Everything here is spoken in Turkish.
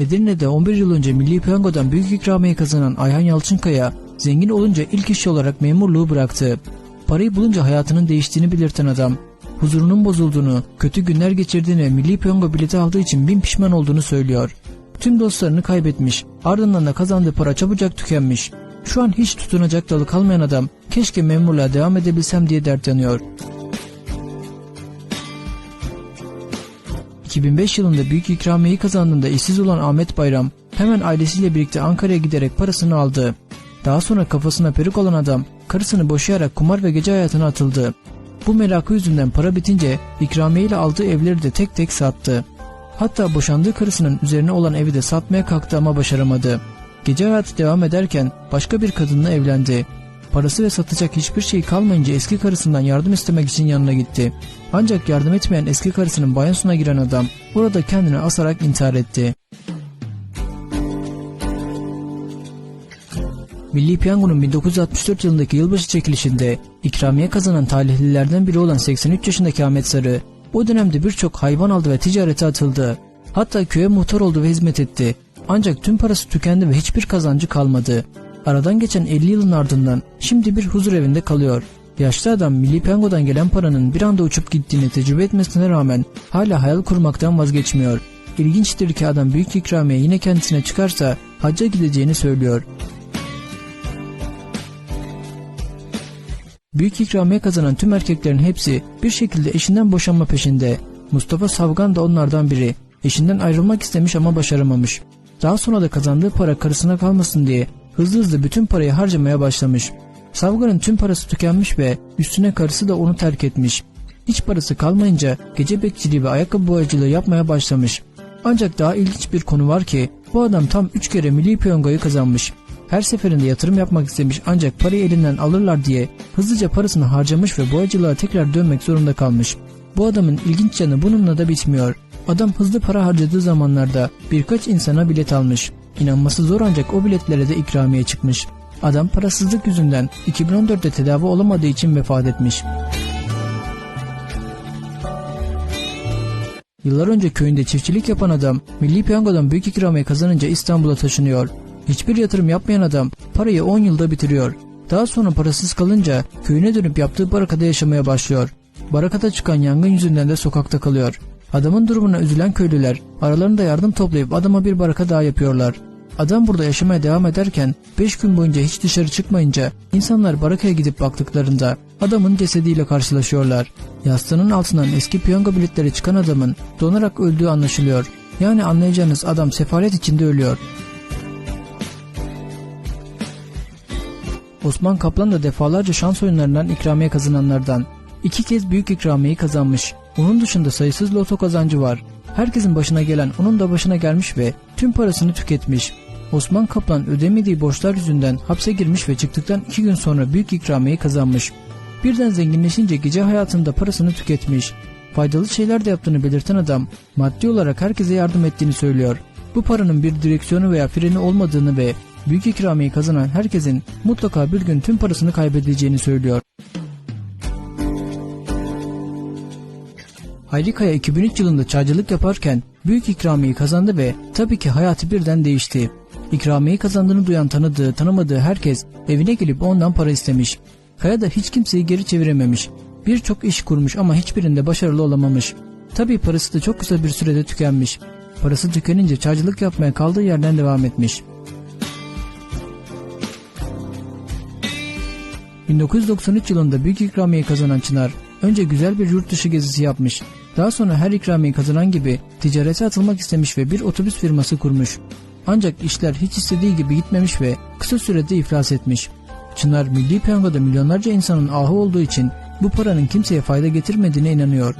Edirne'de 11 yıl önce Milli Piyango'dan büyük ikramiye kazanan Ayhan Yalçınkaya, zengin olunca ilk iş olarak memurluğu bıraktı. Parayı bulunca hayatının değiştiğini belirten adam, huzurunun bozulduğunu, kötü günler geçirdiğini Milli Piyango bileti aldığı için bin pişman olduğunu söylüyor. Tüm dostlarını kaybetmiş, ardından da kazandığı para çabucak tükenmiş. Şu an hiç tutunacak dalı kalmayan adam, keşke memurluğa devam edebilsem diye dert yanıyor. 2005 yılında büyük ikramiyeyi kazandığında işsiz olan Ahmet Bayram hemen ailesiyle birlikte Ankara'ya giderek parasını aldı. Daha sonra kafasına peruk olan adam karısını boşayarak kumar ve gece hayatına atıldı. Bu merakı yüzünden para bitince ikramiye ile aldığı evleri de tek tek sattı. Hatta boşandığı karısının üzerine olan evi de satmaya kalktı ama başaramadı. Gece hayatı devam ederken başka bir kadınla evlendi. Parası ve satacak hiçbir şey kalmayınca eski karısından yardım istemek için yanına gitti. Ancak yardım etmeyen eski karısının banyosuna giren adam orada kendini asarak intihar etti. Milli Piyango'nun 1964 yılındaki yılbaşı çekilişinde ikramiye kazanan talihlilerden biri olan 83 yaşındaki Ahmet Sarı o dönemde birçok hayvan aldı ve ticarete atıldı. Hatta köye muhtar oldu ve hizmet etti. Ancak tüm parası tükendi ve hiçbir kazancı kalmadı. Aradan geçen 50 yılın ardından şimdi bir huzur evinde kalıyor. Yaşlı adam Milli Piyango'dan gelen paranın bir anda uçup gittiğini tecrübe etmesine rağmen hala hayal kurmaktan vazgeçmiyor. İlginçtir ki adam büyük ikramiye yine kendisine çıkarsa hacca gideceğini söylüyor. Büyük ikramiye kazanan tüm erkeklerin hepsi bir şekilde eşinden boşanma peşinde. Mustafa Savgan da onlardan biri. Eşinden ayrılmak istemiş ama başaramamış. Daha sonra da kazandığı para karısına kalmasın diye hızlı hızlı bütün parayı harcamaya başlamış. Savgan'ın tüm parası tükenmiş ve üstüne karısı da onu terk etmiş. Hiç parası kalmayınca gece bekçiliği ve ayakkabı boyacılığı yapmaya başlamış. Ancak daha ilginç bir konu var ki bu adam tam 3 kere milli piyangoyu kazanmış. Her seferinde yatırım yapmak istemiş ancak parayı elinden alırlar diye hızlıca parasını harcamış ve boyacılığa tekrar dönmek zorunda kalmış. Bu adamın ilginç yanı bununla da bitmiyor. Adam hızlı para harcadığı zamanlarda birkaç insana bilet almış. İnanması zor ancak o biletlere de ikramiye çıkmış. Adam parasızlık yüzünden 2014'te tedavi olamadığı için vefat etmiş. Yıllar önce köyünde çiftçilik yapan adam Milli Piyango'dan büyük ikramiye kazanınca İstanbul'a taşınıyor. Hiçbir yatırım yapmayan adam parayı 10 yılda bitiriyor. Daha sonra parasız kalınca köyüne dönüp yaptığı barakada yaşamaya başlıyor. Barakata çıkan yangın yüzünden de sokakta kalıyor. Adamın durumuna üzülen köylüler aralarında yardım toplayıp adama bir baraka daha yapıyorlar. Adam burada yaşamaya devam ederken 5 gün boyunca hiç dışarı çıkmayınca insanlar barakaya gidip baktıklarında adamın cesediyle karşılaşıyorlar. Yastığının altından eski piyango biletleri çıkan adamın donarak öldüğü anlaşılıyor. Yani anlayacağınız adam sefalet içinde ölüyor. Osman Kaplan da defalarca şans oyunlarından ikramiye kazananlardan. İki kez büyük ikramiyeyi kazanmış. Onun dışında sayısız loto kazancı var. Herkesin başına gelen onun da başına gelmiş ve tüm parasını tüketmiş. Osman Kaplan ödemediği borçlar yüzünden hapse girmiş ve çıktıktan iki gün sonra büyük ikramiyeyi kazanmış. Birden zenginleşince gece hayatında parasını tüketmiş. Faydalı şeyler de yaptığını belirten adam maddi olarak herkese yardım ettiğini söylüyor. Bu paranın bir direksiyonu veya freni olmadığını ve büyük ikramiyeyi kazanan herkesin mutlaka bir gün tüm parasını kaybedeceğini söylüyor. Hayri Kaya 2003 yılında çaycılık yaparken büyük ikramiyeyi kazandı ve tabii ki hayatı birden değişti. İkramiyeyi kazandığını duyan tanıdığı, tanımadığı herkes evine gelip ondan para istemiş. Kaya da hiç kimseyi geri çevirememiş. Birçok iş kurmuş ama hiçbirinde başarılı olamamış. Tabii parası da çok kısa bir sürede tükenmiş. Parası tükenince çaycılık yapmaya kaldığı yerden devam etmiş. 1993 yılında büyük ikramiye kazanan Çınar, önce güzel bir yurt dışı gezisi yapmış. Daha sonra her ikramiye kazanan gibi ticarete atılmak istemiş ve bir otobüs firması kurmuş. Ancak işler hiç istediği gibi gitmemiş ve kısa sürede iflas etmiş. Çınar milli piyangoda milyonlarca insanın ahı olduğu için bu paranın kimseye fayda getirmediğine inanıyor.